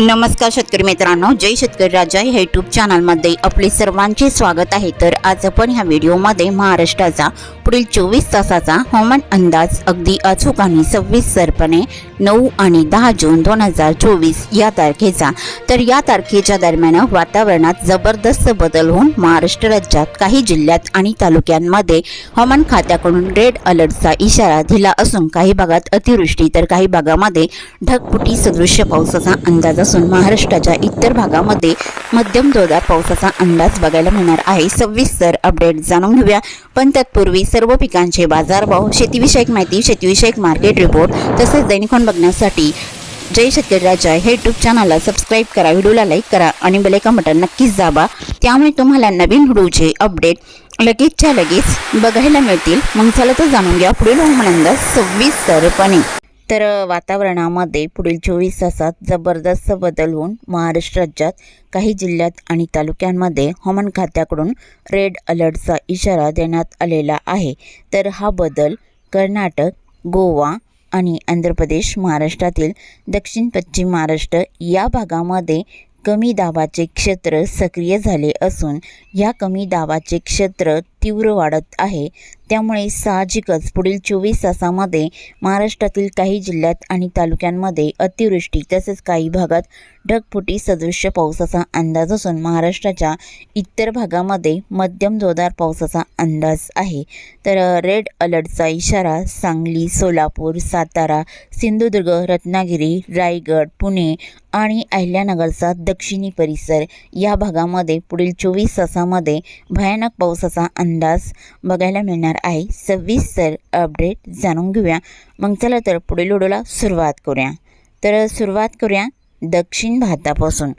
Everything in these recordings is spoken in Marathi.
नमस्कार शेतकरी मित्रांनो जय शेतकरी राजा या यूट्यूब चॅनलमध्ये आपले सर्वांचे स्वागत आहे. तर आज आपण ह्या व्हिडिओमध्ये महाराष्ट्राचा पुढील चोवीस तासाचा हवामान अंदाज अगदी अचूक आणि सविस्तरपणे नऊ आणि दहा जून दोन हजार चोवीस या तारखेचा. तर या तारखेच्या दरम्यान वातावरणात जबरदस्त बदल होऊन महाराष्ट्र राज्यात काही जिल्ह्यात आणि तालुक्यांमध्ये हवामान खात्याकडून रेड अलर्टचा इशारा दिला असून काही भागात अतिवृष्टी तर काही भागामध्ये ढगफुटी सदृश्य पावसाचा अंदाज असून महाराष्ट्राच्या इतर भागामध्ये मध्यम जोरदार पावसाचा अंदाज बघायला मिळणार आहे. सविस्तर अपडेट जाणून घेऊया. पण तत्पूर्वी सर्व पिकांचे बाजारभाव शेतीविषयक माहिती शेतीविषयक मार्केट रिपोर्ट तसेच दैनिकॉन बघण्यासाठी जय शेतकरी राजा हे यूट्यूब चॅनलला सबस्क्राईब करा व्हिडिओला लाईक करा आणि बेलेका बटन नक्कीच दाबा. त्यामुळे तुम्हाला नवीन व्हिडिओचे अपडेट लगेचच्या लगेच बघायला मिळतील. मग चला तर जाणून घ्या पुढील हवामान अंदाज सविस्तरपणे तर वातावरणामध्ये पुढील चोवीस तासात जबरदस्त बदल होऊन महाराष्ट्र राज्यात काही जिल्ह्यात आणि तालुक्यांमध्ये हवामान खात्याकडून रेड अलर्टचा इशारा देण्यात आलेला आहे. तर हा बदल कर्नाटक गोवा आणि आंध्र प्रदेश महाराष्ट्रातील दक्षिण पश्चिम महाराष्ट्र या भागामध्ये कमी दाबाचे क्षेत्र सक्रिय झाले असून या कमी दाबाचे क्षेत्र तीव्र वाढत आहे. त्यामुळे साहजिकच पुढील चोवीस तासामध्ये महाराष्ट्रातील काही जिल्ह्यात आणि तालुक्यांमध्ये अतिवृष्टी तसेच काही भागात ढगफुटी सदृश्य पावसाचा अंदाज असून महाराष्ट्राच्या इतर भागामध्ये मध्यम जोरदार पावसाचा अंदाज आहे. तर रेड अलर्टचा इशारा सांगली सोलापूर सातारा सिंधुदुर्ग रत्नागिरी रायगड पुणे आणि अहिल्यानगरचा दक्षिणी परिसर या भागामध्ये पुढील चोवीस तासामध्ये भयानक पावसाचा अंदाज अंदाज बघायला मिळणार आहे. सविस्तर अपडेट जाणून घेऊया. मग चला तर पुढील व्हिडिओला सुरुवात करूया. तर सुरुवात करूया दक्षिण भारतापासून.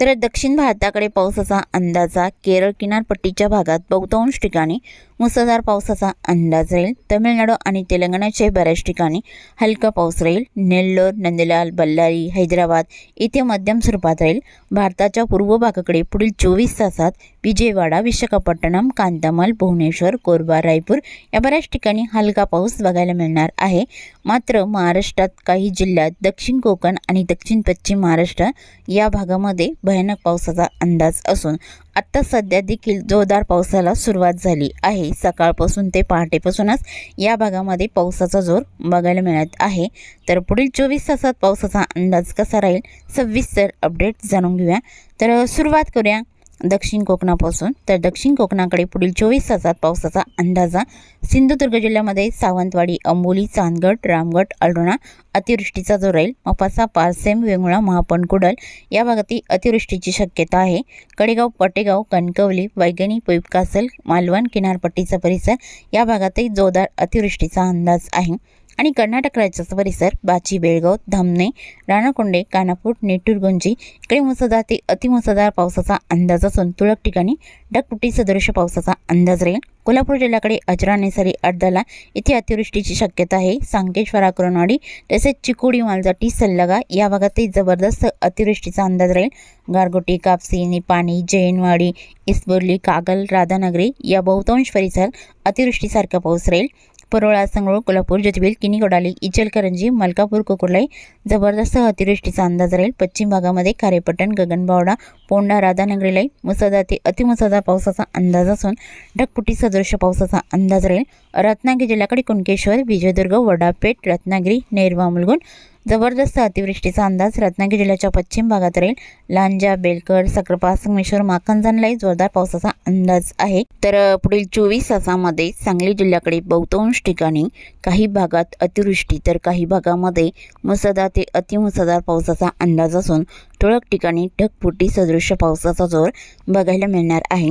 तर दक्षिण भारताकडे पावसाचा अंदाजा केरळ किनारपट्टीच्या भागात बहुतांश ठिकाणी मुसळधार पावसाचा अंदाज राहील. तमिळनाडू आणि तेलंगणाच्या बऱ्याच ठिकाणी हलका पाऊस राहील. नेल्लोर नंदलाल बल्लारी हैदराबाद इथे मध्यम स्वरूपात राहील. भारताच्या पूर्व भागाकडे पुढील चोवीस तासात विजयवाडा विशाखापट्टणम कांतामल भुवनेश्वर कोरबा रायपूर या बऱ्याच ठिकाणी हलका पाऊस बघायला मिळणार आहे. मात्र महाराष्ट्रात काही जिल्ह्यात दक्षिण कोकण आणि दक्षिण पश्चिम महाराष्ट्र या भागामध्ये भयानक पावसाचा अंदाज असून आत्ता सध्या देखील जोरदार पावसाला सुरुवात झाली आहे. सकाळपासून ते पहाटेपासूनच या भागामध्ये पावसाचा जोर बघायला मिळत आहे. तर पुढील चोवीस तासात पावसाचा अंदाज कसा राहील? सविस्तर अपडेट जाणून घेऊया. तर सुरुवात करूया. दक्षिण कोकणापासून तर दक्षिण कोकणाकडे पुढील चोवीस तासात पावसाचा अंदाजा सिंधुदुर्ग जिल्ह्यामध्ये सावंतवाडी अंबोली चांदगड रामगड अल्डोणा अतिवृष्टीचा जोर राहील मपासा पारसेम वेंगुळा महापण कुडल या भागातील अतिवृष्टीची शक्यता आहे. कडेगाव पटेगाव कणकवली वैगणी पैपकासल मालवण किनारपट्टीचा परिसर या भागातही जोरदार अतिवृष्टीचा अंदाज आहे. आणि कर्नाटक राज्याचा परिसर बाची बेळगाव धामणे राणाकोंडे कानापूर नेटूरगुंजी इकडे मुसळधार ते अतिमुसळधार पावसाचा अंदाज असून तुरळक ठिकाणी ढगफुटी सदृश पावसाचा अंदाज राहील. कोल्हापूर जिल्ह्याकडे अजरा नेसारी अर्धाला इथे अतिवृष्टीची शक्यता आहे. सांकेश्वर करोनाडी तसेच चिकोडी मालजाटी सल्लगा या भागातही जबरदस्त अतिवृष्टीचा अंदाज राहील. गारगोटी कापसी निपाणी जैनवाडी इस्बोर्ली कागल राधानगरी या बहुतांश परिसर अतिवृष्टीसारखा पाऊस राहील. परोळा संगरूळ कोल्हापूर ज्योतिबेल किनी कोडाली इचलकरंजी मलकापूर कोकुर्लाई जबरदस्त अतिवृष्टीचा अंदाज राहील. पश्चिम भागामध्ये खारेपट्टण गगनबावडा पोंडा राधानगरीलाई मुसळधार ते अतिमुसळधार पावसाचा अंदाज असून ढगपुटी सदृश पावसाचा अंदाज राहील. रत्नागिरी जिल्ह्याकडे कुणकेश्वर विजयदुर्ग वडापेठ रत्नागिरी नेरवा मुलगुण जबरदस्त अतिवृष्टीचा अंदाज रत्नागिरी जिल्ह्याच्या पश्चिम भागात राहील. लांजा बेलकर सक्रपा संगमेश्वर माखनजनलाही जोरदार पावसाचा अंदाज आहे. तर पुढील चोवीस तासामध्ये सांगली जिल्ह्याकडे बहुतांश ठिकाणी काही भागात अतिवृष्टी तर काही भागामध्ये मुसळधार ते अतिमुसळधार पावसाचा अंदाज असून तुरळक ठिकाणी ढगफुटी सदृश्य पावसाचा जोर बघायला मिळणार आहे.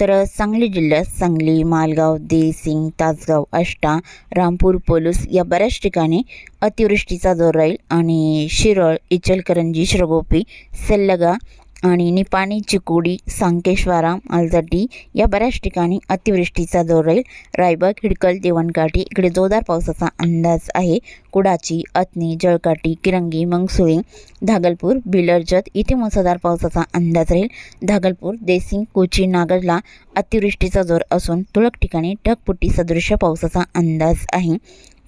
तर सांगली जिल्ह्यात सांगली मालगाव देसिंग तासगाव आष्टा रामपूर पोलूस या बऱ्याच ठिकाणी अतिवृष्टीचा जोर राहील आणि शिरळ इचलकरंजी श्रगोपी सल्लगा आणि निपाणी चिकोडी सांकेश्वराम मालजाटी या बऱ्याच ठिकाणी अतिवृष्टीचा जोर राहील. रायबग हिडकल देवणकाठी इकडे जोरदार पावसाचा अंदाज आहे. कुडाची अतनी जळकाठी किरंगी मंगसुळे धागलपूर बिलरजत इथे मुसळधार पावसाचा अंदाज राहील. धागलपूर देसिंग कोची नागरला अतिवृष्टीचा जोर असून तुरळक ठिकाणी ढगफुटी सदृश्य पावसाचा अंदाज आहे.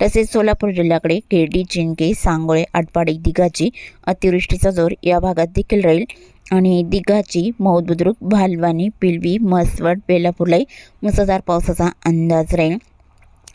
तसेच सोलापूर जिल्ह्याकडे केडी चिंके सांगोळे आटपाडी दिघाची अतिवृष्टीचा जोर या भागात देखील राहील. आणि दिघाची मौदबुद्रुक भालवानी पिलवी म्हसवड बेलापूरलाही मुसळधार पावसाचा अंदाज राहील.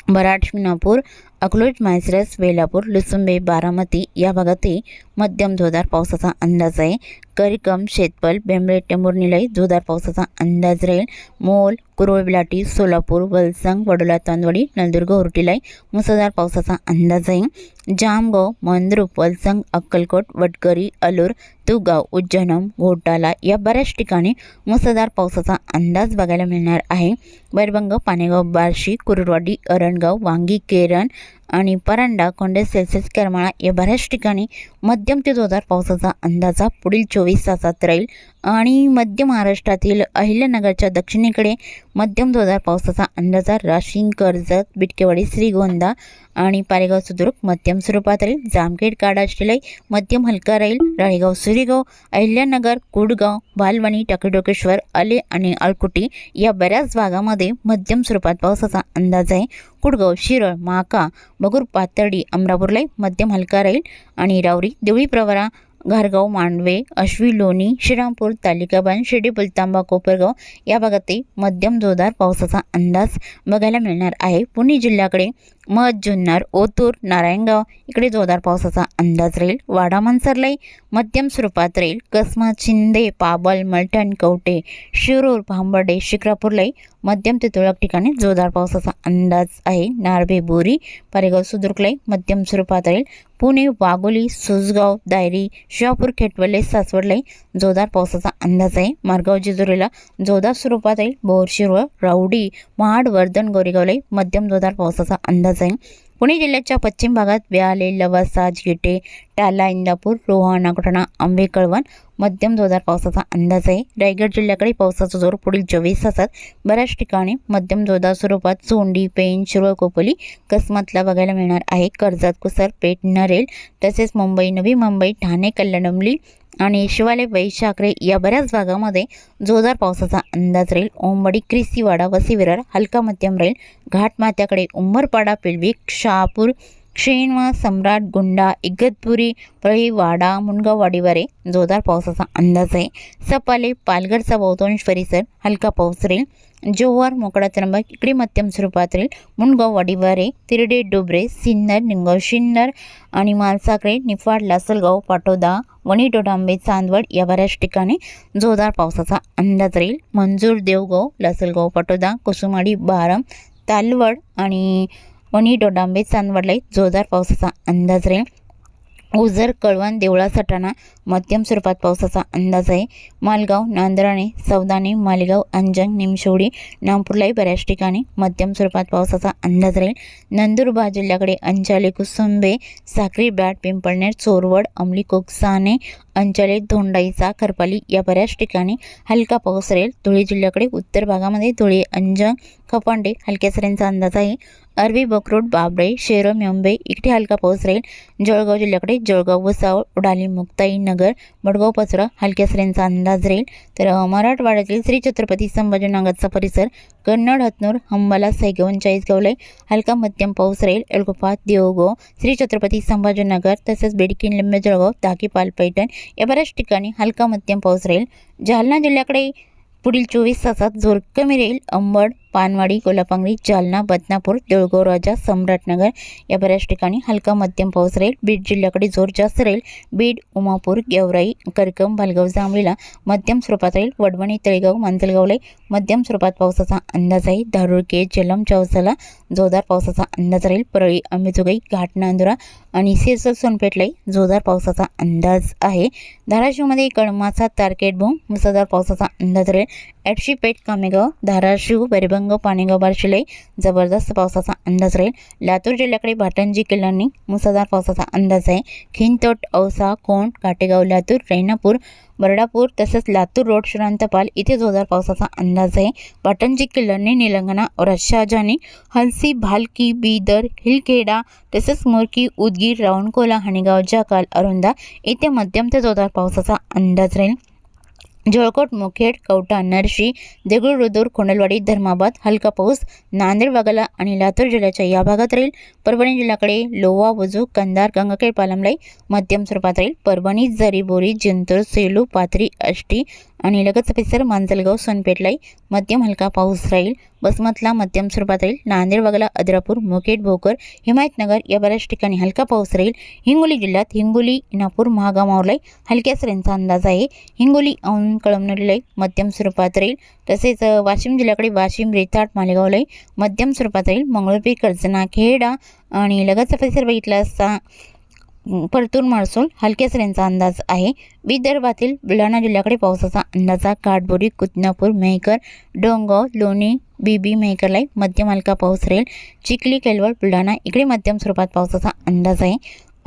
बराड शिंगणापूर अकलूज मायसरस वेलापूर लुसुंबे बारामती या भागातही मध्यम जोरदार पावसाचा अंदाज आहे. करिकम शेतपल बेंबळे टेंभुर्णीलाही जोरदार पावसाचा अंदाज राहील. मोल कुरवळ बिलाटी सोलापूर वलसंग वडोला तांदवडी नंदुर्ग होरटीलाई मुसळधार पावसाचा अंदाज आहे जामगाव मंद्रुप वलसंग अक्कलकोट वटकरी अलूर तुगाव उज्जैनम घोटाला या बऱ्याच ठिकाणी मुसळधार पावसाचा अंदाज बघायला मिळणार आहे. बैरभंग पानेगाव बार्शी कुरुरवाडी अरणगाव वांगी केरण आणि परांडा कोंडे सेल्सिअस करमाळा या बऱ्याच ठिकाणी मध्यम ते जोरदार पावसाचा अंदाजा पुढील चोवीस तासात राहील. आणि मध्य महाराष्ट्रातील अहिल्यानगरच्या दक्षिणेकडे मध्यम जोरदार पावसाचा अंदाज राशीन कर्जत बिटकेवाडी श्रीगोंदा आणि पारेगाव सुद्रुक मध्यम स्वरूपात राहील. जामखेड काडाशिलाई मध्यम हलका राहील. राळेगाव सुरेगाव अहिल्यानगर कुडगाव बालवणी टकडोकेश्वर आले आणि अळकुटी या बऱ्याच भागामध्ये मध्यम स्वरूपात पावसाचा अंदाज आहे. कुडगाव शिरळ माका बगूर पातर्डी अमरापूरलाई मध्यम हलका राहील. आणि रावरी देवळी प्रवरा घारगाव मांडवे अश्वी लोणी श्रीरामपूर तालिकाबान शिर्डी पुलतांबा कोपरगाव या भागातही मध्यम जोरदार पावसाचा अंदाज बघायला मिळणार आहे. पुणे जिल्ह्याकडे मध जुन्नर ओतूर नारायणगाव इकडे जोरदार पावसाचा अंदाज राहील. वाडा मनसरलाही मध्यम स्वरूपात राहील. कसमा शिंदे पाबल मलठण कवटे शिरूर भांबर्डे शिक्रापूरलाही मध्यम ते तुरळक ठिकाणी जोरदार पावसाचा अंदाज आहे. नार्भे बोरी पारेगाव सुदुर्गलाही मध्यम स्वरूपात राहील. पुणे वाघोली सुसगाव दायरी शिवापूर खेटवले सासवडलाही जोरदार पावसाचा अंदाज आहे. मार्गाव जेजुरीला जोरदार स्वरूपात येईल बोरशिरवळ रावडी महाड वर्धन गोरेगावलाही मध्यम जोरदार पावसाचा अंदाज आहे. पुणे जिल्ह्याच्या पश्चिम भागात व्याले लवासाज गिटे टाला इंदापूर रोहा नागोठणा आंबे कळवण मध्यम जोरदार पावसाचा अंदाज आहे. रायगड जिल्ह्याकडे पावसाचा जोर पुढील चोवीस तासात बऱ्याच ठिकाणी मध्यम जोरदार स्वरूपात सोंडी पेन शिरोळ कोपोली कसमतला बघायला मिळणार आहे. कर्जत कुसर पेठ नरेल तसेच मुंबई नवी मुंबई ठाणे कल्याणमली आणि शिवाले वैशाखरे या बऱ्याच भागामध्ये जोरदार पावसाचा अंदाज राहील. ओंबडी क्रिसीवाडा वसीविरार हलका मध्यम राहील. घाटमात्याकडे उंबरपाडा पिलवी शहापूर शेणवा सम्राट गुंडा इगतपुरी पळी वाडा मुनगाव जोरदार पावसाचा अंदाज आहे. सपाले पालघरचा बहुतांश परिसर हलका पाऊस राहील. जोवार मोकळा त्र्यंबक इकडे मध्यम स्वरूपात राहील मुनगाव वाडीवारे तिरडे डोबरे सिन्नर निंगाव शिन्नर आणि मालसाकडे निफाड लासलगाव पाटोदा वणी डोडांबे चांदवड या बऱ्याच ठिकाणी जोरदार पावसाचा अंदाज राहील मंजूर देवगाव लासलगाव पाटोदा कुसुमाडी बारम तालवड आणि वणी डोडांबे चांदवडलाही जोरदार पावसाचा अंदाज राहील ओझर कळवण देवळा सटाणा मध्यम स्वरूपात पावसाचा अंदाज आहे. मालगाव नांदराणे सौदाणे मालेगाव अंजंग निमशोडी नागपूरलाही बऱ्याच ठिकाणी मध्यम स्वरूपात पावसाचा अंदाज राहील. नंदुरबार जिल्ह्याकडे अंचाले कुसुंबे साक्री बॅट पिंपळनेर चोरवड अमली कोकसाने अंचले धोंडाईचा खरपाली या बऱ्याच ठिकाणी हलका पाऊस राहील. धुळे जिल्ह्याकडे उत्तर भागामध्ये धुळे अंजंग खपांडे हलक्या सऱ्यांचा अंदाज आहे. अरबी बकरोड बाबळे शेरो मुंबई इकडे हलका पाऊस राहील जळगाव जिल्ह्याकडे जळगाव वसावळ उडाली मुक्ताई नगर मडगाव पचरा हलक्या सरींचा अंदाज राहील तर मराठवाड्यातील श्री छत्रपती संभाजीनगरचा परिसर कन्नड हतनूर हंबाला सैगवन चाळीसगावला हलका मध्यम पाऊस राहील एलगोपात देवगाव श्री छत्रपती संभाजीनगर तसेच बेडकी लिंबे जळगाव धाकी पैठण या बऱ्याच ठिकाणी हलका मध्यम पाऊस राहील जालना जिल्ह्याकडे पुढील चोवीस तासात जोर कमी राहील अंबड पानवाडी कोल्हापांगरी जालना बदनापूर देऊळगाव राजा सम्राटनगर या बऱ्याच ठिकाणी हलका मध्यम पाऊस राहील. बीड जिल्ह्याकडे जोर जास्त राहील. बीड उमापूर गेवराई करकम भालगाव जांभळीला मध्यम स्वरूपात राहील. वडवणी तळेगाव मांजलगावला मध्यम स्वरूपात पावसाचा अंदाज आहे. धारुळके जलम चौसाला जोरदार पावसाचा अंदाज राहील. परळी अंबेजोगाई घाट नांदुरा आणि सिरसर सोनपेठलाही जोरदार पावसाचा अंदाज आहे. धाराशिवमध्ये कळमाचा तारकेट भूम मुसळधार पावसाचा अंदाज राहील. ॲटशीपेठ कामेगाव धाराशिव बेरबंग पाणेगाव बारशिलाई जबरदस्त पावसाचा अंदाज राहील. लातूर जिल्ह्याकडे भाटंजी किल्ल्यांनी मुसळधार पावसाचा अंदाज आहे. खिंतोट औसा कोंड काटेगाव लातूर रैनापूर बर्डापूर तसेच लातूर रोड श्रांतपाल इथे जोरदार पावसाचा अंदाज आहे. पाटणजी किल्ल्यांनी निलंगणा औरशाजानी हलसी भालकी बीदर हिलखेडा तसेच मोरकी उदगीर रावणकोला हणेगाव जाकाल अरुंदा इथे मध्यम ते जोरदार पावसाचा अंदाज राहील. जळकोट मुखेड कवठा नरशी देगूळ रुदूर कोंडलवाडी धर्माबाद हलका पाऊस नांदेड वाघाला आणि लातूर जिल्ह्याच्या या भागात राहील परभणी जिल्ह्याकडे लोवा वजू कंधार गंगाखेड पालमलाई मध्यम स्वरूपात राहील परभणी जरी बोरी जिंतूर सेलू पाथरी आष्टी आणि लगत परिसर मांजलगाव सोनपेटलाई मध्यम हलका पाऊस राहील बसमतला मध्यम स्वरूपात राहील. नांदेड वगळा अद्रापूर मुकेट भोकर हिमायतनगर या बऱ्याच ठिकाणी हलका पाऊस राहील. हिंगोली जिल्ह्यात हिंगोली इनापूर महागामावलाई हलक्या सरींचा अंदाज आहे. हिंगोली औंध कळमनुरीलाई मध्यम स्वरूपात राहील. तसेच वाशिम जिल्ह्याकडे वाशिम रेताट मालेगावलाई मध्यम स्वरूपात राहील. मंगळूरपी कर्जना खेडा आणि लगतचा परिसर बघितला असता परतूर महसूल हलक्या सरींचा अंदाज आहे. विदर्भातील बुलढाणा जिल्ह्याकडे पावसाचा अंदाजा काटबोरी कुतनापूर मेहकर डोंगाव लोणी बीबी मेहकरलाई मध्यम हलका पाऊस राहील. चिखली केलवड बुलढाणा इकडे मध्यम स्वरूपात पावसाचा अंदाज आहे.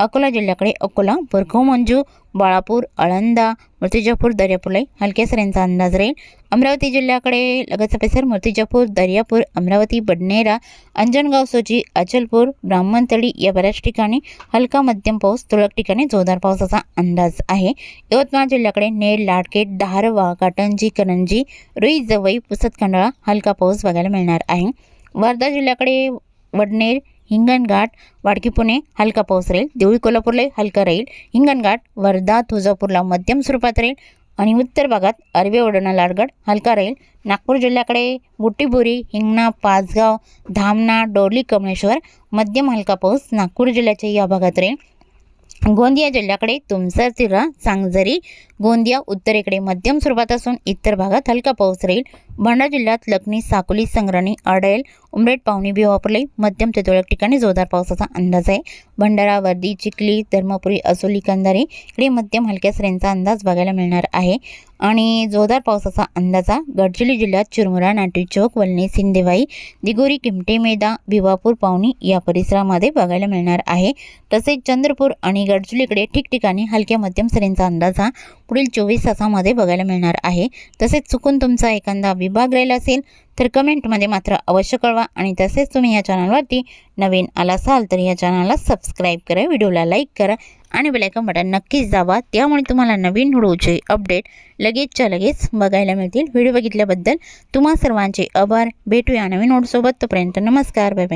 अकोला जिल्ह्याकडे अकोला बरखो मंजू बाळापूर आळंदा मूर्तिजापूर दर्यापूरलाई हलक्या सऱ्यांचा अंदाज राहील. अमरावती जिल्ह्याकडे लगतचा परिसर मूर्तिजापूर दर्यापूर अमरावती बडनेरा अंजनगाव सोची अचलपूर ब्राह्मणतळी या बऱ्याच ठिकाणी हलका मध्यम पाऊस तुरळक ठिकाणी जोरदार पावसाचा अंदाज आहे. यवतमाळ जिल्ह्याकडे नेर लाडकेट दहारवा काटंजी करंजी रुई जवई पुसत खंडाळा हलका पाऊस बघायला मिळणार आहे. वर्धा जिल्ह्याकडे वडनेर हिंगणघाट वाडकी पुणे हलका पाऊस राहील देवळी कोल्हापूरला हलका राहील हिंगणघाट वर्धा तुळजापूरला मध्यम स्वरूपात राहील आणि उत्तर भागात अरबी ओढणा लाडगड हलका राहील नागपूर जिल्ह्याकडे बुट्टीबोरी हिंगणा पाचगाव धामणा डोरली कमळेश्वर मध्यम हलका पाऊस नागपूर जिल्ह्याच्या या भागात राहील गोंदिया जिल्ह्याकडे तुमसर तिरा सांगजरी गोंदिया उत्तरेकडे मध्यम स्वरूपात असून इतर भागात हलका पाऊस राहील. भंडारा जिल्ह्यात लखनी साकोली संग्राणी अडैल उमरेड पावणी भिवापूरलाई मध्यम ते तुरळक ठिकाणी जोरदार पावसाचा अंदाज आहे. भंडारा वर्दी चिखली धर्मपुरी असोली कंधारी इकडे मध्यम हलक्या सरींचा अंदाज बघायला मिळणार आहे. आणि जोरदार पावसाचा अंदाजा गडचिरोली जिल्ह्यात चिरमुरा नाटी चौक वलने सिंदेवाई दिगोरी किमटे मेदा भिवापूर पावणी या परिसरामध्ये बघायला मिळणार आहे. तसेच चंद्रपूर आणि गडचिरोलीकडे ठिकठिकाणी हलक्या मध्यम सरींचा अंदाज हा पुढील चोवीस तासामध्ये बघायला मिळणार आहे. तसेच चुकून तुमचा एखादा विभाग राहिला असेल तर कमेंटमध्ये मात्र अवश्य कळवा आणि तसेच तुम्ही या चॅनलवरती नवीन आला असाल तर या चॅनलला सबस्क्राईब करा व्हिडिओला लाईक करा आणि बेलायकन बटन नक्कीच दाबा. त्यामुळे तुम्हाला नवीन व्हिडिओचे अपडेट लगेचच्या लगेच बघायला मिळतील. व्हिडिओ बघितल्याबद्दल तुम्हा सर्वांचे आभार. भेटूया नवीन व्हिडिओसोबत. तोपर्यंत नमस्कार. बाय.